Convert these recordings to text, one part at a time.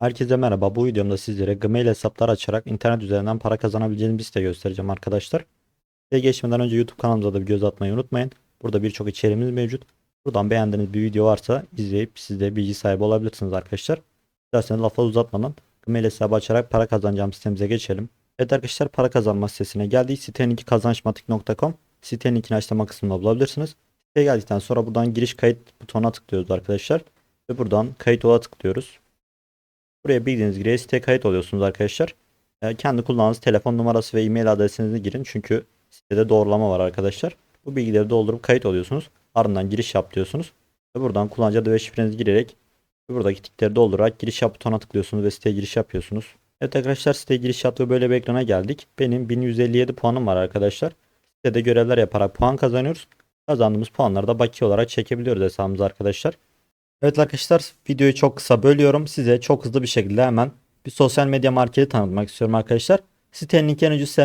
Herkese merhaba. Bu videomda sizlere Gmail hesaplar açarak internet üzerinden para kazanabileceğiniz bir site göstereceğim arkadaşlar. Ve geçmeden önce YouTube kanalımıza da bir göz atmayı unutmayın. Burada birçok içeriğimiz mevcut. Buradan beğendiğiniz bir video varsa izleyip siz de bilgi sahibi olabilirsiniz arkadaşlar. İsterseniz lafa uzatmadan Gmail hesabı açarak para kazanacağım sitemize geçelim. Evet arkadaşlar para kazanma sitesine geldik. Sitenin linki kazançmatik.com. Sitenin linkini açıklama kısmında bulabilirsiniz. Siteye geldikten sonra buradan giriş kayıt butonuna tıklıyoruz arkadaşlar. Ve buradan kayıt ola tıklıyoruz. Buraya bildiğiniz gibi siteye kayıt oluyorsunuz arkadaşlar. Ee, kendi kullandığınız telefon numarası ve e-mail adresinizi girin. Çünkü sitede doğrulama var arkadaşlar. Bu bilgileri doldurup kayıt oluyorsunuz. Ardından giriş yap diyorsunuz. Ve buradan kullanıcı adı ve şifrenizi girerek buradaki tikleri doldurarak giriş yap butonuna tıklıyorsunuz ve siteye giriş yapıyorsunuz. Evet arkadaşlar siteye giriş yaptık ve böyle bir ekrana geldik. Benim 1157 puanım var arkadaşlar. Sitede görevler yaparak puan kazanıyoruz. Kazandığımız puanları da bakiye olarak çekebiliyoruz hesabımıza arkadaşlar. Evet arkadaşlar videoyu çok kısa bölüyorum. Size çok hızlı bir şekilde hemen bir sosyal medya marketi tanıtmak istiyorum arkadaşlar. Sitenin linki en ucuz.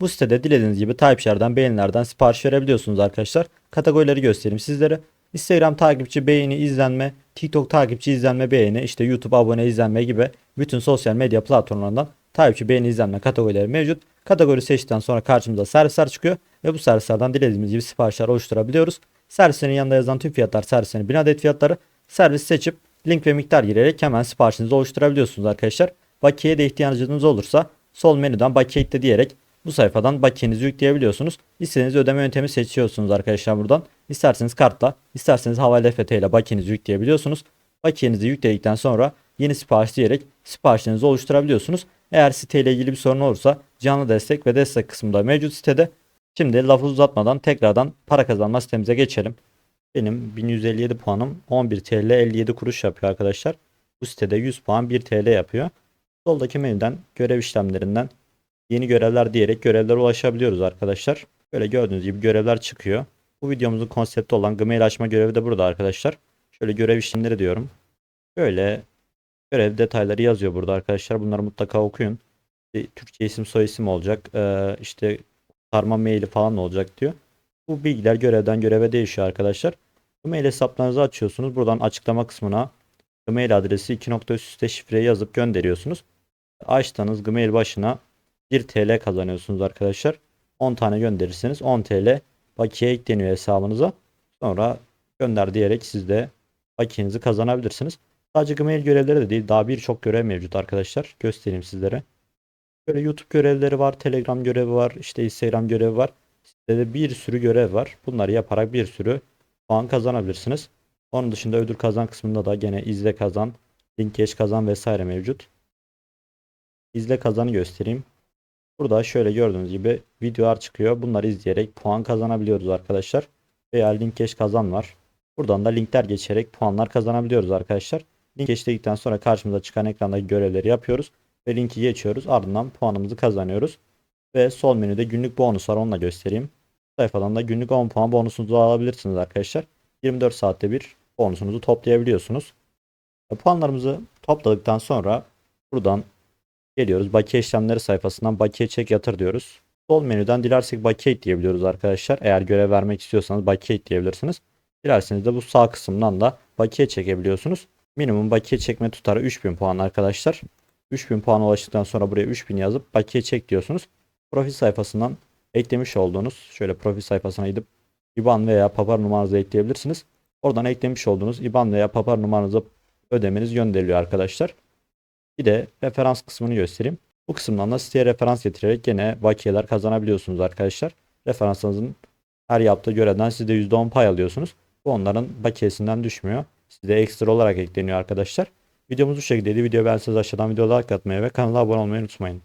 Bu sitede dilediğiniz gibi takipçilerden, beğenilerden sipariş verebiliyorsunuz arkadaşlar. Kategorileri göstereyim sizlere. Instagram takipçi, beğeni, izlenme, TikTok takipçi, izlenme, beğeni, işte YouTube abone, izlenme gibi bütün sosyal medya platformlarından takipçi, beğeni, izlenme kategorileri mevcut. Kategori seçtikten sonra karşımıza servisler çıkıyor ve bu servislerden dilediğimiz gibi siparişler oluşturabiliyoruz. Servislerin yanında yazan tüm fiyatlar servislerin 1000 adet fiyatları. Servis seçip link ve miktar girerek hemen siparişinizi oluşturabiliyorsunuz arkadaşlar. Bakiye de ihtiyacınız olursa sol menüden bakiye diyerek bu sayfadan bakiyenizi yükleyebiliyorsunuz. İstediğiniz ödeme yöntemi seçiyorsunuz arkadaşlar buradan. İsterseniz kartla, isterseniz havale EFT ile bakiyenizi yükleyebiliyorsunuz. Bakiyenizi yükledikten sonra yeni sipariş diyerek siparişlerinizi oluşturabiliyorsunuz. Eğer siteyle ilgili bir sorun olursa canlı destek ve destek kısmında mevcut sitede. Şimdi lafı uzatmadan tekrardan para kazanma sitemize geçelim. Benim 1157 puanım 11 TL 57 kuruş yapıyor arkadaşlar. Bu sitede 100 puan 1 TL yapıyor. Soldaki menüden görev işlemlerinden yeni görevler diyerek görevlere ulaşabiliyoruz arkadaşlar. Böyle gördüğünüz gibi görevler çıkıyor. Bu videomuzun konsepti olan Gmail açma görevi de burada arkadaşlar. Şöyle görev işlemleri diyorum. Böyle görev detayları yazıyor burada arkadaşlar. Bunları mutlaka okuyun. Türkçe isim soy isim olacak. Ee, işte kurtarma maili falan olacak diyor. Bu bilgiler görevden göreve değişiyor arkadaşlar. Gmail hesaplarınızı açıyorsunuz. Buradan açıklama kısmına Gmail adresi 2 nokta üst üste şifreyi yazıp gönderiyorsunuz. Açtığınız Gmail başına 1 TL kazanıyorsunuz arkadaşlar. 10 tane gönderirseniz 10 TL bakiye ekleniyor hesabınıza. Sonra gönder diyerek siz de bakiyenizi kazanabilirsiniz. Sadece Gmail görevleri de değil daha birçok görev mevcut arkadaşlar. Göstereyim sizlere. Böyle YouTube görevleri var, Telegram görevi var, işte Instagram görevi var. Sitede bir sürü görev var. Bunları yaparak bir sürü puan kazanabilirsiniz. Onun dışında ödül kazan kısmında da gene izle kazan, link geç kazan vesaire mevcut. İzle kazanı göstereyim. Burada şöyle gördüğünüz gibi videolar çıkıyor. Bunları izleyerek puan kazanabiliyoruz arkadaşlar. Veya link geç kazan var. Buradan da linkler geçerek puanlar kazanabiliyoruz arkadaşlar. Link geçtikten sonra karşımıza çıkan ekrandaki görevleri yapıyoruz. Ve linki geçiyoruz. Ardından puanımızı kazanıyoruz. Ve sol menüde günlük bonus var. Onu da göstereyim. Sayfadan da günlük 10 puan bonusunuzu alabilirsiniz arkadaşlar. 24 saatte bir bonusunuzu toplayabiliyorsunuz. Puanlarımızı topladıktan sonra buradan geliyoruz. Bakiye işlemleri sayfasından bakiye çek yatır diyoruz. Sol menüden dilersek bakiye ekleyebiliyoruz arkadaşlar. Eğer görev vermek istiyorsanız bakiye ekleyebilirsiniz. Dilerseniz de bu sağ kısımdan da bakiye çekebiliyorsunuz. Minimum bakiye çekme tutarı 3000 puan arkadaşlar. 3000 puan ulaştıktan sonra buraya 3000 yazıp bakiye çek diyorsunuz. Profil sayfasından eklemiş olduğunuz şöyle profil sayfasına gidip IBAN veya papar numaranızı ekleyebilirsiniz. Oradan eklemiş olduğunuz IBAN veya papar numaranızı ödemeniz gönderiliyor arkadaşlar. Bir de referans kısmını göstereyim. Bu kısımdan da siteye referans getirerek gene bakiyeler kazanabiliyorsunuz arkadaşlar. Referansınızın her yaptığı görevden siz de %10 pay alıyorsunuz. Bu onların bakiyesinden düşmüyor. Size ekstra olarak ekleniyor arkadaşlar. Videomuz bu şekildeydi. Video beğenseniz aşağıdan videoya like atmayı ve kanala abone olmayı unutmayın.